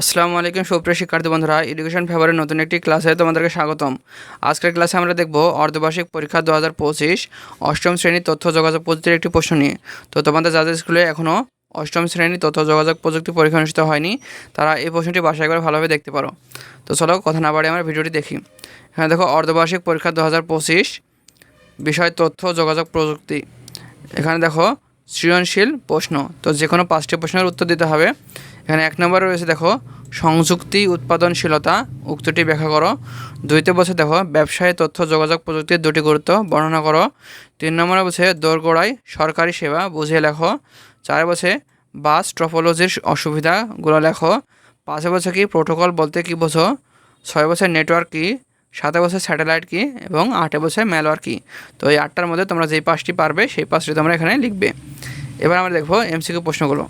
আসসালামু আলাইকুম, সুপ্রিয় শিক্ষার্থী বন্ধুরা। এডুকেশন ফেভারের নতুন একটি ক্লাসে তোমাদেরকে স্বাগতম। আজকের ক্লাসে আমরা দেখব অর্ধবার্ষিক পরীক্ষা দু হাজার পঁচিশ, অষ্টম শ্রেণির তথ্য যোগাযোগ প্রযুক্তির একটি প্রশ্ন নিয়ে। তো তোমাদের যাদের স্কুলে এখনও অষ্টম শ্রেণির তথ্য যোগাযোগ প্রযুক্তি পরীক্ষা অনুষ্ঠিত হয়নি, তারা এই প্রশ্নটি বাসায় একবার ভালোভাবে দেখতে পারো। তো চলো কথা না বাড়ি আমরা ভিডিওটি দেখি। এখানে দেখো, অর্ধবার্ষিক পরীক্ষা দু হাজার পঁচিশ, বিষয় তথ্য যোগাযোগ প্রযুক্তি। এখানে দেখো সৃজনশীল প্রশ্ন। তো যে কোনো পাঁচটি প্রশ্নের উত্তর দিতে হবে। এখানে এক নম্বরে রয়েছে, দেখো, সংযুক্তি, উৎপাদনশীলতা, উক্তটি ব্যাখ্যা করো। দুইতে বসে দেখো, ব্যবসায় তথ্য, যোগাযোগ প্রযুক্তির দুটি গুরুত্ব, বর্ণনা করো। তিন নম্বরে বসে দোরগোড়ায় সরকারি সেবা, বুঝিয়ে লেখো। চার বসে বাস ট্রপোলজির অসুবিধাগুলো লেখো। পাঁচে বছর কি, প্রোটোকল বলতে কি বোঝো? ছয় বছর নেটওয়ার্ক কি? সাতে বছর স্যাটেলাইট কী? এবং আটে বছর ম্যালওয়ার কী? তো এই আটটার মধ্যে তোমরা যেই পাঁচটি পারবে, সেই পাঁচটি তোমরা এখানে লিখবে। এবার আমরা দেখব এমসিকিউ প্রশ্নগুলো।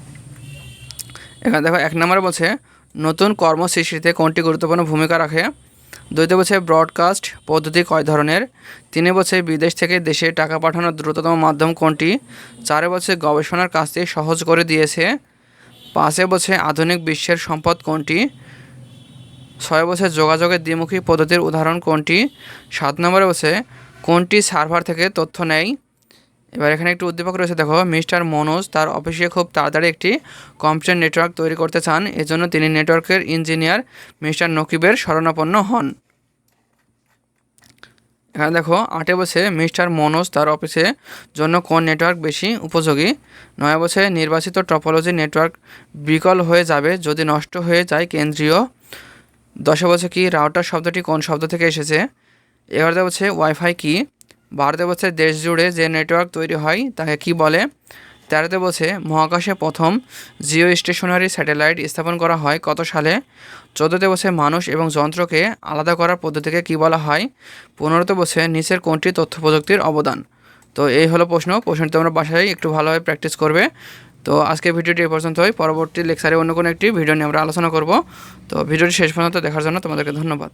এখানে দেখো, এক নম্বরে বলছে, নতুন কর্ম সৃষ্টিতে কোনটি গুরুত্বপূর্ণ ভূমিকা রাখে? দুইতে বলছে ব্রডকাস্ট পদ্ধতি কয় ধরনের? তিনে বলছে, বিদেশ থেকে দেশে টাকা পাঠানোর দ্রুততম মাধ্যম কোনটি? চারে বছর গবেষণার কাজটি সহজ করে দিয়েছে। পাঁচে বছর আধুনিক বিশ্বের সম্পদ কোনটি? ছয় বছর যোগাযোগের দ্বিমুখী পদ্ধতির উদাহরণ কোনটি? সাত নম্বরে বসে কোনটি সার্ভার থেকে তথ্য নেয়? এবার এখানে একটি উদ্দীপক রয়েছে। দেখো, মিস্টার মনোজ তার অফিসে খুব তাড়াতাড়ি একটি কম্পিউটার নেটওয়ার্ক তৈরি করতে চান। এজন্য তিনি নেটওয়ার্কের ইঞ্জিনিয়ার মিস্টার নকিবের শরণাপন্ন হন। এখানে দেখো, আটে বছরে মিস্টার মনোজ তার অফিসে জন্য কোন নেটওয়ার্ক বেশি উপযোগী? নয় বছরে নির্বাচিত টপোলজি নেটওয়ার্ক বিকল হয়ে যাবে, যদি নষ্ট হয়ে যায় কেন্দ্রীয়। দশে বছর কি রাউটার শব্দটি কোন শব্দ থেকে এসেছে? এগারোতে বছর ওয়াইফাই কি? বারোতে বছর দেশ জুড়ে যে নেটওয়ার্ক তৈরি হয়, তাকে কি বলে? তেরোতে বছরে মহাকাশে প্রথম জিও স্টেশনারি স্যাটেলাইট স্থাপন করা হয় কত সালে? চোদ্দোতে বছরে মানুষ এবং যন্ত্রকে আলাদা করার পদ্ধতিকে কি বলা হয়? পনেরোতে বছরে নিচের কোনটি তথ্য প্রযুক্তির অবদান? তো এই হলো প্রশ্ন। প্রশ্নটি তোমরা বাসায় একটু ভালোভাবে প্র্যাকটিস করবে। তো আজকে ভিডিওটি এ পর্যন্তই। পরবর্তী লেকচারে অন্য কোনো একটি ভিডিও নিয়ে আমরা আলোচনা করব। তো ভিডিওটি শেষ পর্যন্ত দেখার জন্য তোমাদেরকে ধন্যবাদ।